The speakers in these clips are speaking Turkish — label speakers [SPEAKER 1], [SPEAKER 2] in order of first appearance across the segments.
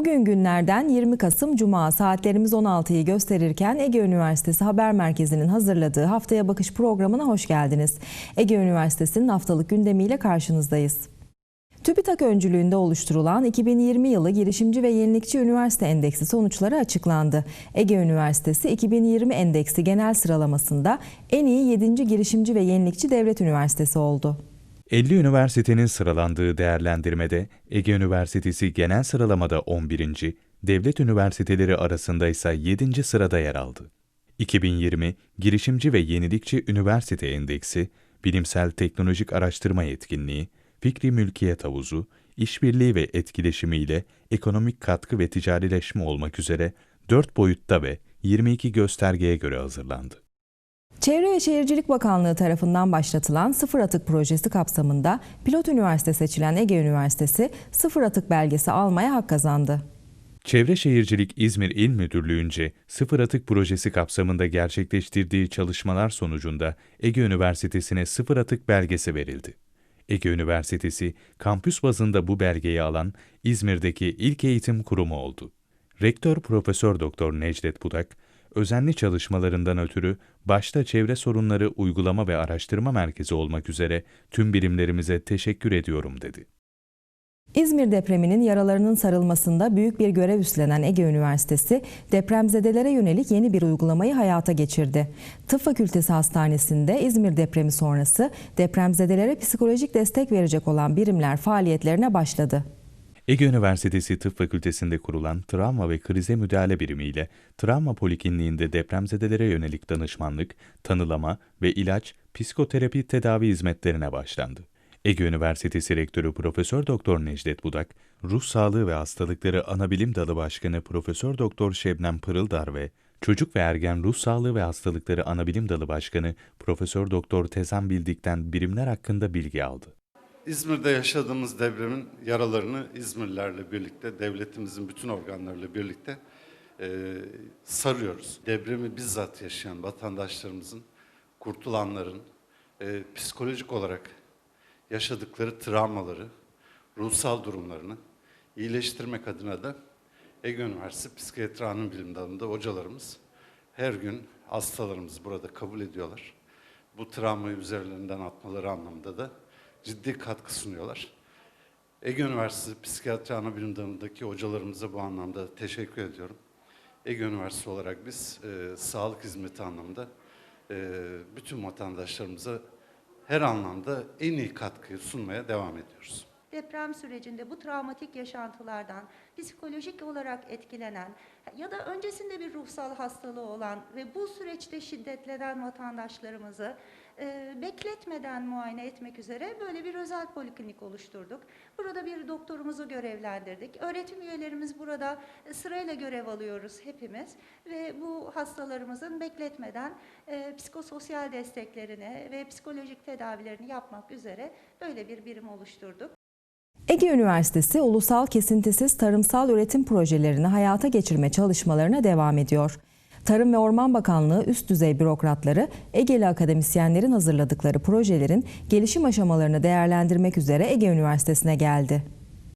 [SPEAKER 1] Bugün günlerden 20 Kasım Cuma saatlerimiz 16'yı gösterirken Ege Üniversitesi Haber Merkezi'nin hazırladığı Haftaya Bakış programına hoş geldiniz. Ege Üniversitesi'nin haftalık gündemiyle karşınızdayız. TÜBİTAK öncülüğünde oluşturulan 2020 yılı Girişimci ve Yenilikçi Üniversite Endeksi sonuçları açıklandı. Ege Üniversitesi 2020 Endeksi genel sıralamasında en iyi 7. girişimci ve yenilikçi devlet üniversitesi oldu.
[SPEAKER 2] 50 üniversitenin sıralandığı değerlendirmede Ege Üniversitesi genel sıralamada 11. devlet üniversiteleri arasında ise 7. sırada yer aldı. 2020 Girişimci ve Yenilikçi Üniversite Endeksi, bilimsel teknolojik araştırma yetkinliği, fikri mülkiyet havuzu, işbirliği ve etkileşimiyle ekonomik katkı ve ticarileşme olmak üzere 4 boyutta ve 22 göstergeye göre hazırlandı.
[SPEAKER 1] Çevre ve Şehircilik Bakanlığı tarafından başlatılan Sıfır Atık projesi kapsamında pilot üniversite seçilen Ege Üniversitesi sıfır atık belgesi almaya hak kazandı.
[SPEAKER 2] Çevre Şehircilik İzmir İl Müdürlüğü'nce Sıfır Atık Projesi kapsamında gerçekleştirdiği çalışmalar sonucunda Ege Üniversitesi'ne sıfır atık belgesi verildi. Ege Üniversitesi, kampüs bazında bu belgeyi alan İzmir'deki ilk eğitim kurumu oldu. Rektör Profesör Doktor Necdet Budak, özenli çalışmalarından ötürü başta çevre sorunları uygulama ve araştırma merkezi olmak üzere tüm birimlerimize teşekkür ediyorum dedi.
[SPEAKER 1] İzmir depreminin yaralarının sarılmasında büyük bir görev üstlenen Ege Üniversitesi, depremzedelere yönelik yeni bir uygulamayı hayata geçirdi. Tıp Fakültesi Hastanesi'nde İzmir depremi sonrası depremzedelere psikolojik destek verecek olan birimler faaliyetlerine başladı.
[SPEAKER 2] Ege Üniversitesi Tıp Fakültesi'nde kurulan Travma ve Krize Müdahale Birimi ile Travma Polikliniğinde depremzedelere yönelik danışmanlık, tanılama ve ilaç, psikoterapi tedavi hizmetlerine başlandı. Ege Üniversitesi Rektörü Profesör Doktor Necdet Budak, Ruh Sağlığı ve Hastalıkları Anabilim Dalı Başkanı Profesör Doktor Şebnem Pırıldar ve Çocuk ve Ergen Ruh Sağlığı ve Hastalıkları Anabilim Dalı Başkanı Profesör Doktor Tezan Bildik'ten birimler hakkında bilgi aldı.
[SPEAKER 3] İzmir'de yaşadığımız depremin yaralarını İzmirlilerle birlikte, devletimizin bütün organlarıyla birlikte e, sarıyoruz. Depremi bizzat yaşayan vatandaşlarımızın, kurtulanların e, psikolojik olarak yaşadıkları travmaları, ruhsal durumlarını iyileştirmek adına da Ege Üniversitesi Psikiyatri Anım Bilim Dalı'nda hocalarımız her gün hastalarımızı burada kabul ediyorlar. Bu travmayı üzerlerinden atmaları anlamında da ciddi katkı sunuyorlar. Ege Üniversitesi Psikiyatri Anabilim Dalı'ndaki hocalarımıza bu anlamda teşekkür ediyorum. Ege Üniversitesi olarak biz e, sağlık hizmeti anlamında e, bütün vatandaşlarımıza her anlamda en iyi katkıyı sunmaya devam ediyoruz.
[SPEAKER 4] deprem sürecinde bu travmatik yaşantılardan psikolojik olarak etkilenen ya da öncesinde bir ruhsal hastalığı olan ve bu süreçte şiddetlenen vatandaşlarımızı e, bekletmeden muayene etmek üzere böyle bir özel poliklinik oluşturduk. Burada bir doktorumuzu görevlendirdik. Öğretim üyelerimiz burada e, sırayla görev alıyoruz hepimiz ve bu hastalarımızın bekletmeden e, psikososyal desteklerini ve psikolojik tedavilerini yapmak üzere böyle bir birim oluşturduk.
[SPEAKER 1] Ege Üniversitesi ulusal kesintisiz tarımsal üretim projelerini hayata geçirme çalışmalarına devam ediyor. Tarım ve Orman Bakanlığı üst düzey bürokratları Ege'li akademisyenlerin hazırladıkları projelerin gelişim aşamalarını değerlendirmek üzere Ege Üniversitesi'ne geldi.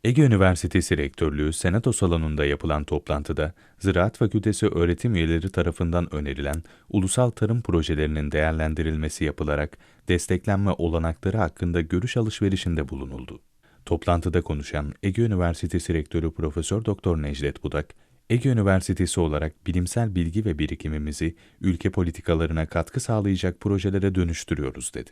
[SPEAKER 2] Ege Üniversitesi Rektörlüğü Senato Salonu'nda yapılan toplantıda Ziraat Fakültesi öğretim üyeleri tarafından önerilen ulusal tarım projelerinin değerlendirilmesi yapılarak desteklenme olanakları hakkında görüş alışverişinde bulunuldu. Toplantıda konuşan Ege Üniversitesi Rektörü Profesör Doktor Necdet Budak, Ege Üniversitesi olarak bilimsel bilgi ve birikimimizi ülke politikalarına katkı sağlayacak projelere dönüştürüyoruz dedi.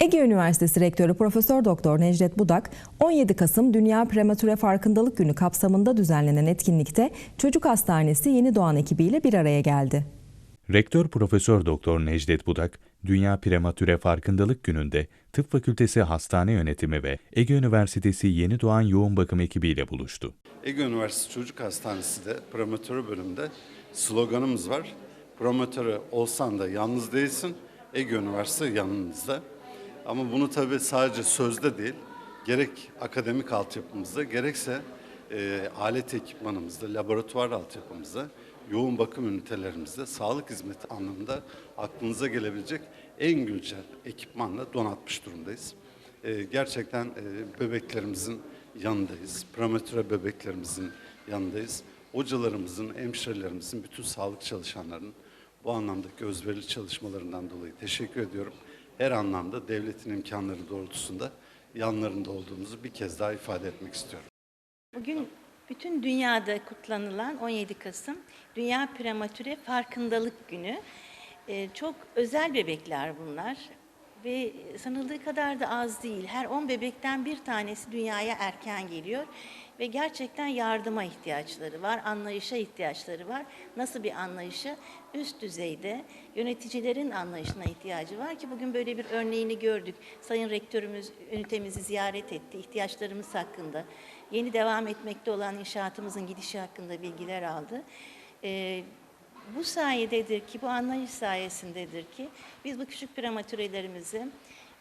[SPEAKER 1] Ege Üniversitesi Rektörü Profesör Doktor Necdet Budak, 17 Kasım Dünya Prematüre Farkındalık Günü kapsamında düzenlenen etkinlikte Çocuk Hastanesi Yeni Doğan ekibiyle bir araya geldi.
[SPEAKER 2] Rektör Profesör Doktor Necdet Budak, Dünya Prematüre Farkındalık Günü'nde Tıp Fakültesi Hastane Yönetimi ve Ege Üniversitesi Yeni Doğan Yoğun Bakım ekibiyle buluştu.
[SPEAKER 3] Ege Üniversitesi Çocuk Hastanesi de prematüre bölümünde sloganımız var. Prematüre olsan da yalnız değilsin, Ege Üniversitesi yanınızda. Ama bunu tabii sadece sözde değil, gerek akademik altyapımızda, gerekse e, alet ekipmanımızda, laboratuvar altyapımızda, yoğun bakım ünitelerimizde, sağlık hizmeti anlamında aklınıza gelebilecek en güncel ekipmanla donatmış durumdayız. E, gerçekten e, bebeklerimizin yanındayız. Prematüre bebeklerimizin yanındayız. Hocalarımızın, hemşirelerimizin, bütün sağlık çalışanlarının bu anlamdaki özverili çalışmalarından dolayı teşekkür ediyorum. Her anlamda devletin imkanları doğrultusunda yanlarında olduğumuzu bir kez daha ifade etmek istiyorum.
[SPEAKER 5] Bugün bütün dünyada kutlanılan 17 Kasım Dünya Prematüre Farkındalık Günü. Ee, çok özel bebekler bunlar ve sanıldığı kadar da az değil. Her 10 bebekten bir tanesi dünyaya erken geliyor ve gerçekten yardıma ihtiyaçları var, anlayışa ihtiyaçları var. Nasıl bir anlayışa? Üst düzeyde yöneticilerin anlayışına ihtiyacı var ki bugün böyle bir örneğini gördük. Sayın Rektörümüz ünitemizi ziyaret etti, ihtiyaçlarımız hakkında, yeni devam etmekte olan inşaatımızın gidişi hakkında bilgiler aldı. Ee, bu sayededir ki, bu anlayış sayesindedir ki biz bu küçük prematürelerimize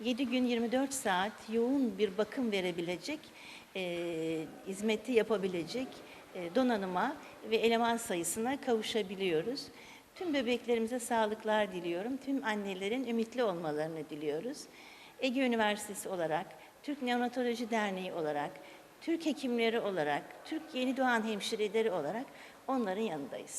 [SPEAKER 5] 7 gün 24 saat yoğun bir bakım verebilecek, e, hizmeti yapabilecek e, donanıma ve eleman sayısına kavuşabiliyoruz. Tüm bebeklerimize sağlıklar diliyorum. Tüm annelerin ümitli olmalarını diliyoruz. Ege Üniversitesi olarak, Türk Neonatoloji Derneği olarak, Türk hekimleri olarak, Türk yeni doğan hemşireleri olarak onların yanındayız.